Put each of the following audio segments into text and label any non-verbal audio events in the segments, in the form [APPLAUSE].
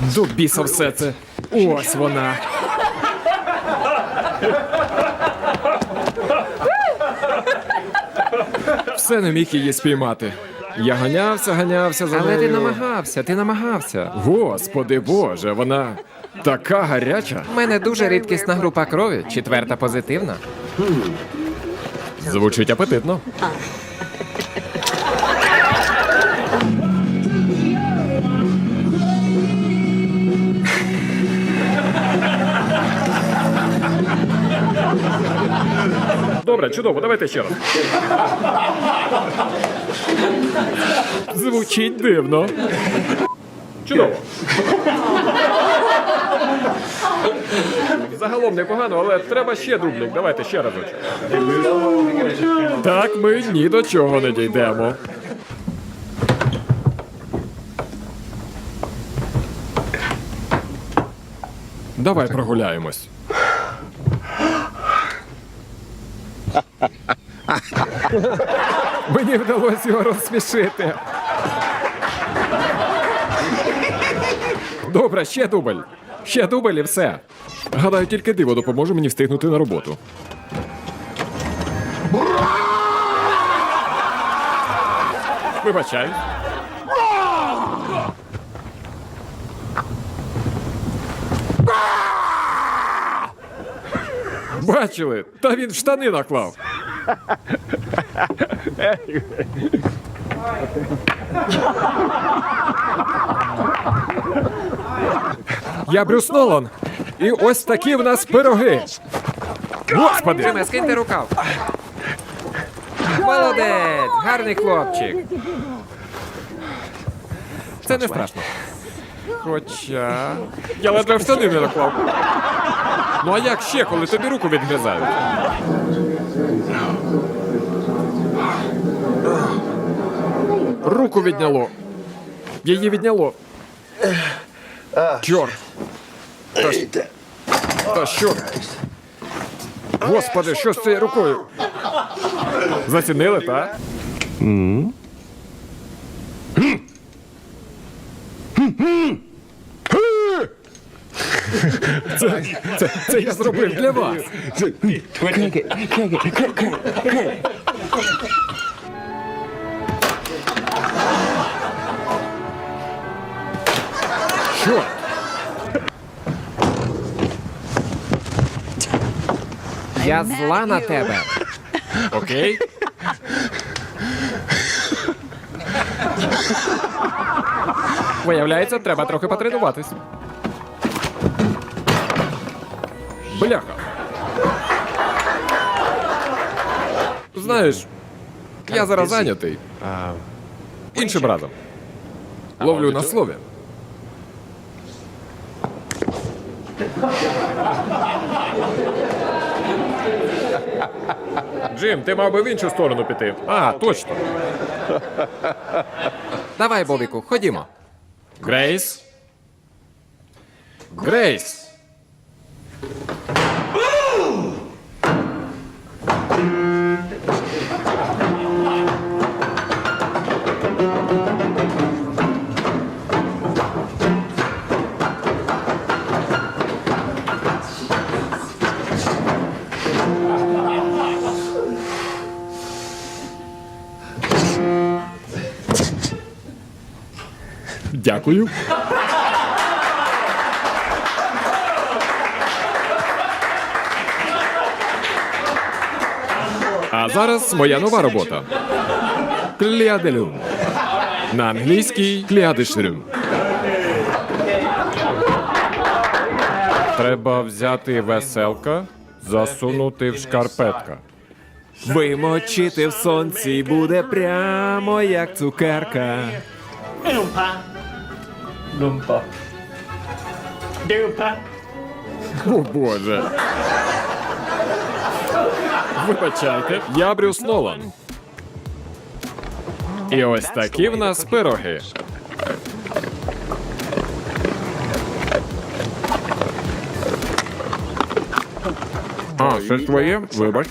До біса все це. Ось вона. Все не міг її спіймати. Я ганявся, ганявся за Але нею. ти намагався, ти намагався. Господи Боже, вона така гаряча. У мене дуже рідкісна група крові, четверта позитивна. Звучить апетитно. Добре, чудово, давайте ще раз. Звучить дивно. Чудово. Загалом непогано, але треба ще дублік. Давайте ще разочок. Так ми ні до чого не дійдемо. Давай прогуляємось. Мені вдалося його розсмішити. Добре, ще дубль. Ще дубль і все. Гадаю, тільки диво допоможе мені встигнути на роботу. Вибачай. Бачили? Та він в штани наклав. Я Брюс Нолан. І ось такі в нас пироги. Господи! Джиме, скиньте рукав. Молодець! Гарний хлопчик. Це не страшно. Хоча. Я ледве в штани не наклав. Ну а як ще, коли тобі руку відгризають? Руку відняло. Її відняло. Чорт. Та, та що? Господи, що з цією рукою? Зацінили, так? Це, це, це я зробив для вас. Що? Я зла на тебе. Окей? Виявляється, треба трохи потренуватись. Бляха. Знаєш, я зараз зайнятий. Іншим разом. Ловлю на слові. Джим, ти мав би в іншу сторону піти. А, точно. Давай, Бобіку, ходімо. Грейс? Грейс! Дякую. А зараз моя нова робота. Кліаделюм. На англійській кліадешрюм. Треба взяти веселка, засунути в шкарпетка. Вимочити в сонці буде прямо як цукерка. Lumpa. Dupa. О Боже. Вибачайте, я Брюс Нолан. І ось такі в нас пироги. А, це твоє? Вибач.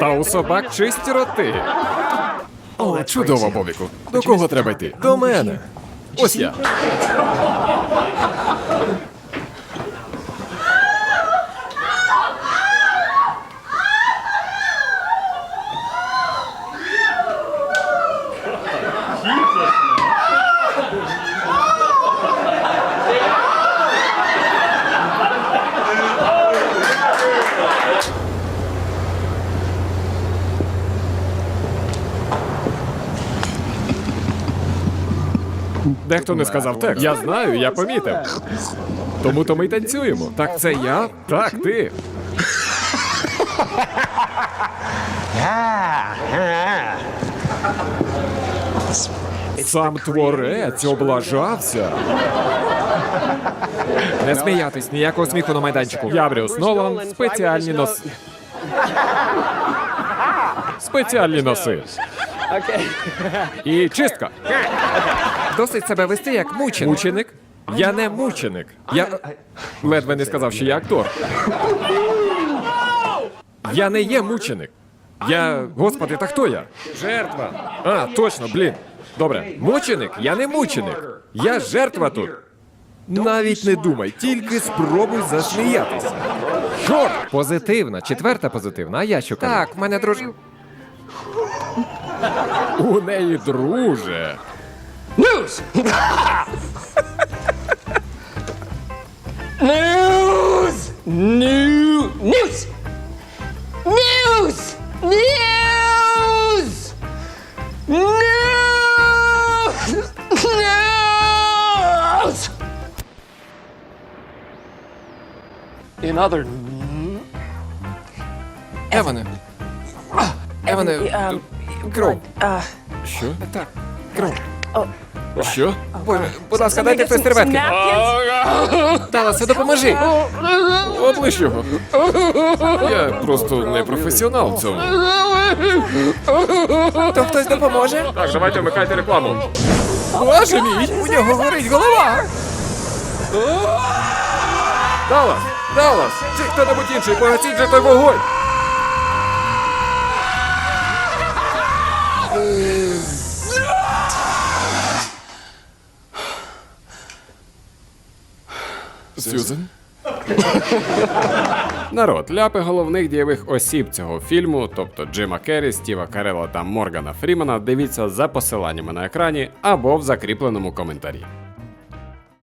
Та у собак чисті роти. О, чудово, Бобіку. До кого треба йти? До мене. Ось я. Дехто не сказав текст. Я знаю, я помітив. Тому то ми й танцюємо. Так це я? Так, ти. Сам творець облажався. Не сміятись, ніякого сміху на майданчику. Я Брюс Нолан, спеціальні носи. Спеціальні носи. І чистка. Досить себе вести як мученик. Мученик? Я не мученик. Я ледве не сказав, що я актор. Я не є мученик. Я. Господи, та хто я? Жертва. А, точно, блін. Добре, мученик? Я не мученик. Я жертва тут. Навіть не думай, тільки спробуй засміятися. Чорт! Позитивна, четверта позитивна, а я що кажу? Так, в мене друж... У неї друже. News! New news! News! News! News! News! In other Еване. Еване, Um, кров. uh, Що? Так, кров. Що? Боже, будь ласка, дайте хтось серветки. napkins? Допоможи. Облиш його. Я просто не професіонал в цьому. То хтось допоможе? Так, давайте вмикайте рекламу. Боже мій, у нього горить голова. Даллас! Даллас! Чи хто-небудь інший, погасіть же той вогонь! Сюзен? [LAUGHS] Народ, ляпи головних дієвих осіб цього фільму, тобто Джима Керрі, Стіва Карела та Моргана Фрімана, дивіться за посиланнями на екрані або в закріпленому коментарі.